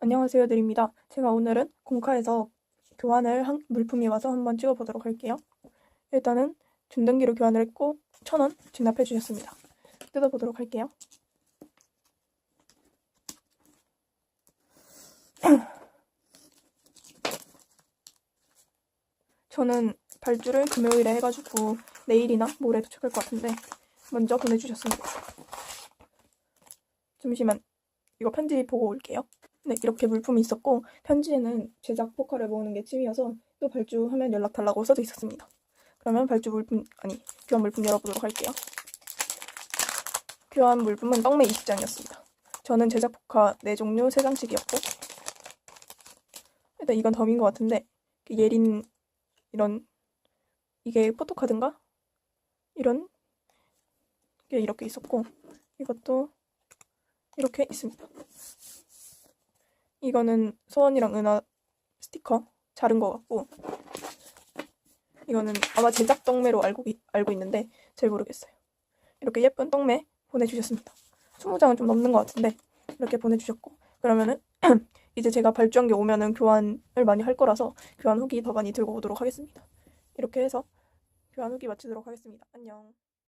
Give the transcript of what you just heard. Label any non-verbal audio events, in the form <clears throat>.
안녕하세요 드립니다. 제가 오늘은 공카에서 교환을 한 물품이 와서 한번 찍어보도록 할게요. 일단은 준등기로 교환을 했고 1,000원 진압해 주셨습니다. 뜯어보도록 할게요. <clears throat> 저는 발주를 금요일에 해가지고 내일이나 모레 도착할 것 같은데 먼저 보내주셨습니다. 잠시만 이거 편지 보고 올게요. 네, 이렇게 물품이 있었고 편지에는 제작 포카를 모으는 게 취미여서 또 발주하면 연락 달라고 써져 있었습니다. 그러면 발주 물품 아니 교환 물품 열어보도록 할게요. 교환 물품은 떡메 20장이었습니다. 저는 제작 포카 4종류 3장씩이었고 일단 이건 덤인 것 같은데 그 예린 이런 이게 포토카드인가? 이런 게 이렇게 있었고 이것도 이렇게 있습니다. 이거는 소원이랑 은하 스티커 자른 것 같고 이거는 아마 제작 떡매로 알고, 이- 알고 있는데 잘 모르겠어요. 이렇게 예쁜 떡매 보내주셨습니다. 20장은 좀 넘는 것 같은데 이렇게 보내주셨고 그러면은 <clears throat> 이제 제가 발주한 게 오면은 교환을 많이 할 거라서 교환 후기 더 많이 들고 오도록 하겠습니다. 이렇게 해서 교환 후기 마치도록 하겠습니다. 안녕.